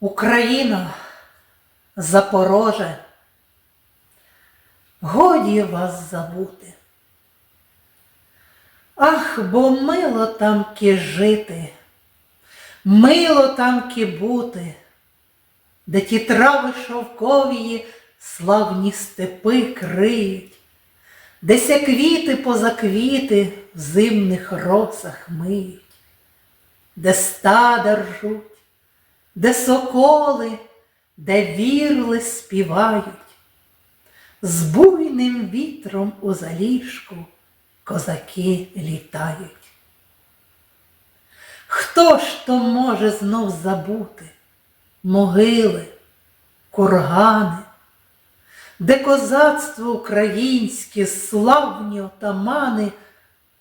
Україно, Запороже, годі вас забути. Ах, бо мило там ки жити, мило там ки бути, де ті трави шовковії славні степи криють, де ся квіти поза квіти в зимних росах миють, де стада ржуть, де соколи, де вірли співають, з буйним вітром у заліжку козаки літають. Хто ж то може знов забути могили, кургани, де козацтво українське, славні отамани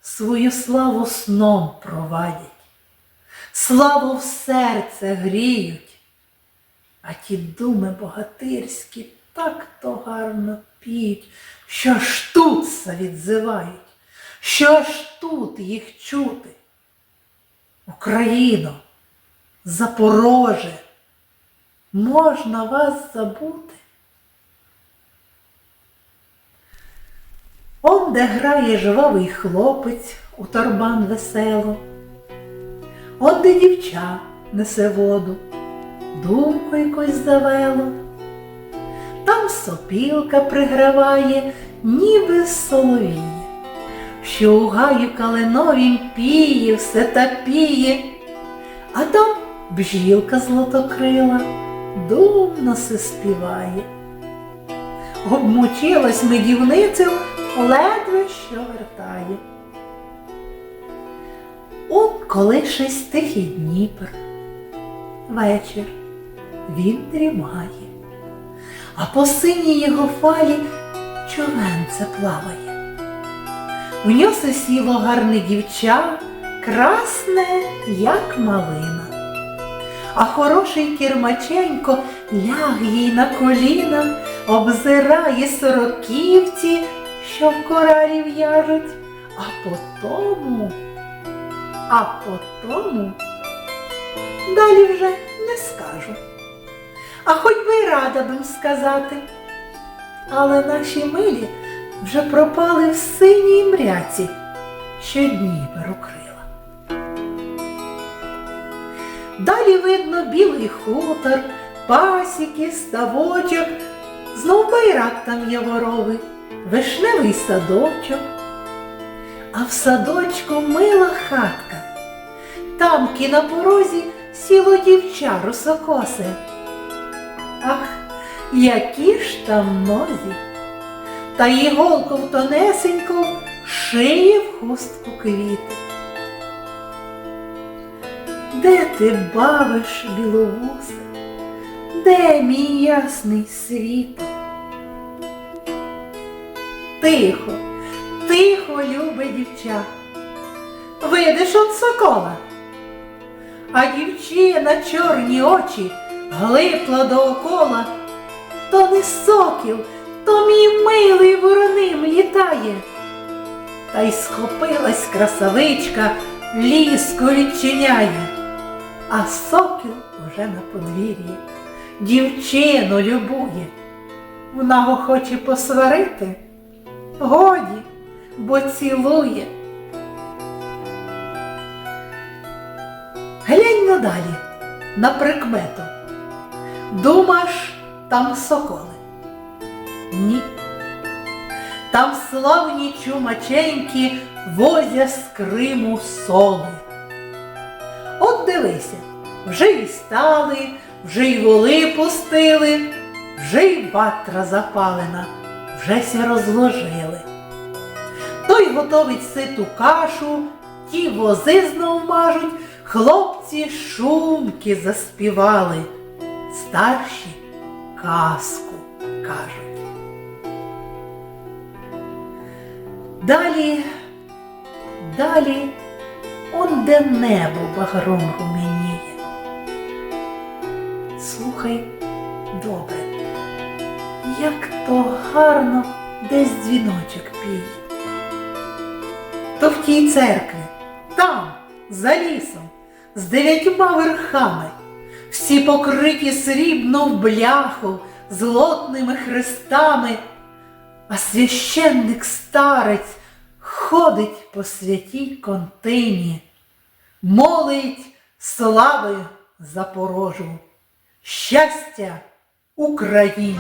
свою славу сном провадять, славу в серце гріють, а ті думи богатирські так то гарно піють, що ж тут се відзивають, що ж тут їх чути. Україно, Запороже, можна вас забути? Он, де грає жвавий хлопець у торбан весело, он де дівча несе воду, думку якось завело, там сопілка приграває, ніби соловіє, що у гаю калиновім піє, все тапіє, а там бжілка злотокрила, думно се співає. Обмочилась медівницю, ледве що вертає. Он колишись тихий Дніпр, вечір він дрімає, а по синій його фалі човенце плаває. В ньосе сіло гарне дівча, красне, як малина. А хороший кірмаченько ляг їй на коліна, обзирає сороківці, що в коралі в'яжуть, а потому, а потому далі вже не скажу. А хоч би й рада б сказати. Але наші милі вже пропали в синій мряці, що Дніпер укрила. Далі видно білий хутор, пасіки, ставочок, знов байрак там яворовий, вишневий садочок. А в садочку мила хатка. Там ки на порозі сіло дівча русокосе. Ах, які ж там нозі! Та іголку в тонесеньку шиє в хустку квіти. Де ти бавиш біловусе? Де мій ясний світ? Тихо, тихо, любе дівча. Видиш от сокола, а дівчина чорні очі глипла доокола, то не сокіл, то мій милий вороним літає. Та й схопилась красавичка, ліску відчиняє, а сокіл уже на подвір'ї, дівчину любує. Вона го хоче посварити, годі, бо цілує. Глянь надалі на прикмету. Думаш, там соколи? Ні. Там славні чумаченьки возять з Криму соли. От дивися, вже й стали, вже й воли пустили, вже й ватра запалена, вже ся розложили. Той готовить ситу кашу, ті вози знов мажуть, хлопці шумки заспівали, старші казку кажуть. Далі, далі, он де небо багром руменіє. Слухай добре, як то гарно десь дзвіночок піє. То церкві, там, за лісом, з дев'ятьма верхами, всі покриті срібну в бляху, злотними хрестами, а священник старець ходить по святій контині, молить слави Запорожу, щастя Україні!